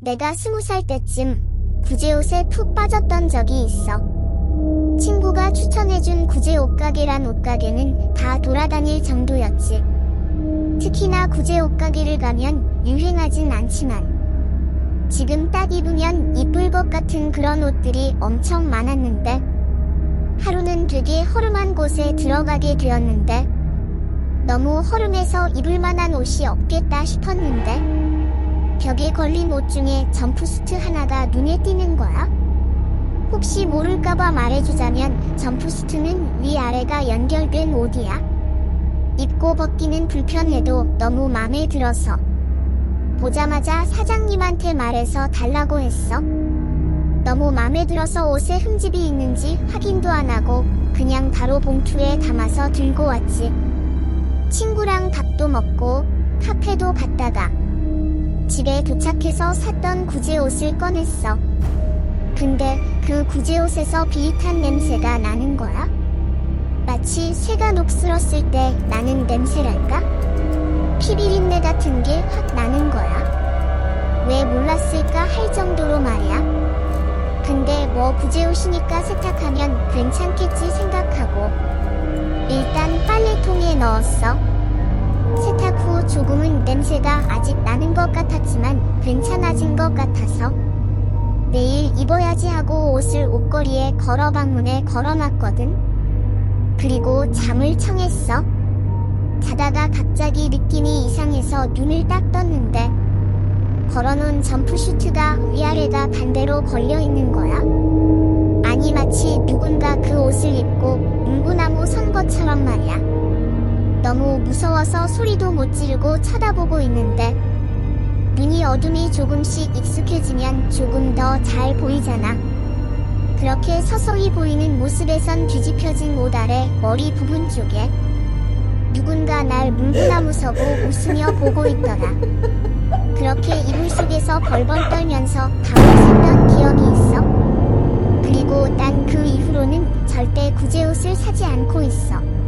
내가 스무 살 때쯤 구제옷에 푹 빠졌던 적이 있어. 친구가 추천해준 구제 옷가게란 옷가게는 다 돌아다닐 정도였지. 특히나 구제 옷가게를 가면 유행하진 않지만 지금 딱 입으면 이쁠 것 같은 그런 옷들이 엄청 많았는데 하루는 되게 허름한 곳에 들어가게 되었는데 너무 허름해서 입을 만한 옷이 없겠다 싶었는데 벽에 걸린 옷 중에 점프수트 하나가 눈에 띄는 거야. 혹시 모를까봐 말해주자면 점프수트는 위아래가 연결된 옷이야. 입고 벗기는 불편해도 너무 마음에 들어서 보자마자 사장님한테 말해서 달라고 했어. 너무 마음에 들어서 옷에 흠집이 있는지 확인도 안 하고 그냥 바로 봉투에 담아서 들고 왔지. 친구랑 밥도 먹고 카페도 갔다가 집에 도착해서 샀던 구제 옷을 꺼냈어. 근데 그 구제 옷에서 비릿한 냄새가 나는 거야. 마치 새가 녹슬었을 때 나는 냄새랄까? 피비린내 같은 게 확 나는 거야. 왜 몰랐을까 할 정도로 말이야. 근데 뭐 구제 옷이니까 세탁하면 괜찮겠지 생각하고 일단 빨래통에 넣었어. 냄새가 아직 나는 것 같았지만 괜찮아진 것 같아서 내일 입어야지 하고 옷을 옷걸이에 걸어 방문에 걸어놨거든. 그리고 잠을 청했어. 자다가 갑자기 느낌이 이상해서 눈을 딱 떴는데 걸어놓은 점프슈트가 위아래가 반대로 걸려 있는 거야. 아니 마치 누군가 그 옷을 입고 문구나무. 너무 무서워서 소리도 못 지르고 쳐다보고 있는데 눈이 어둠이 조금씩 익숙해지면 조금 더 잘 보이잖아. 그렇게 서서히 보이는 모습에선 뒤집혀진 옷 아래 머리 부분 쪽에 누군가 날 문구나무 서고 웃으며 보고 있더라. 그렇게 이불 속에서 벌벌 떨면서 강을 썼던 기억이 있어. 그리고 난 그 이후로는 절대 구제옷을 사지 않고 있어.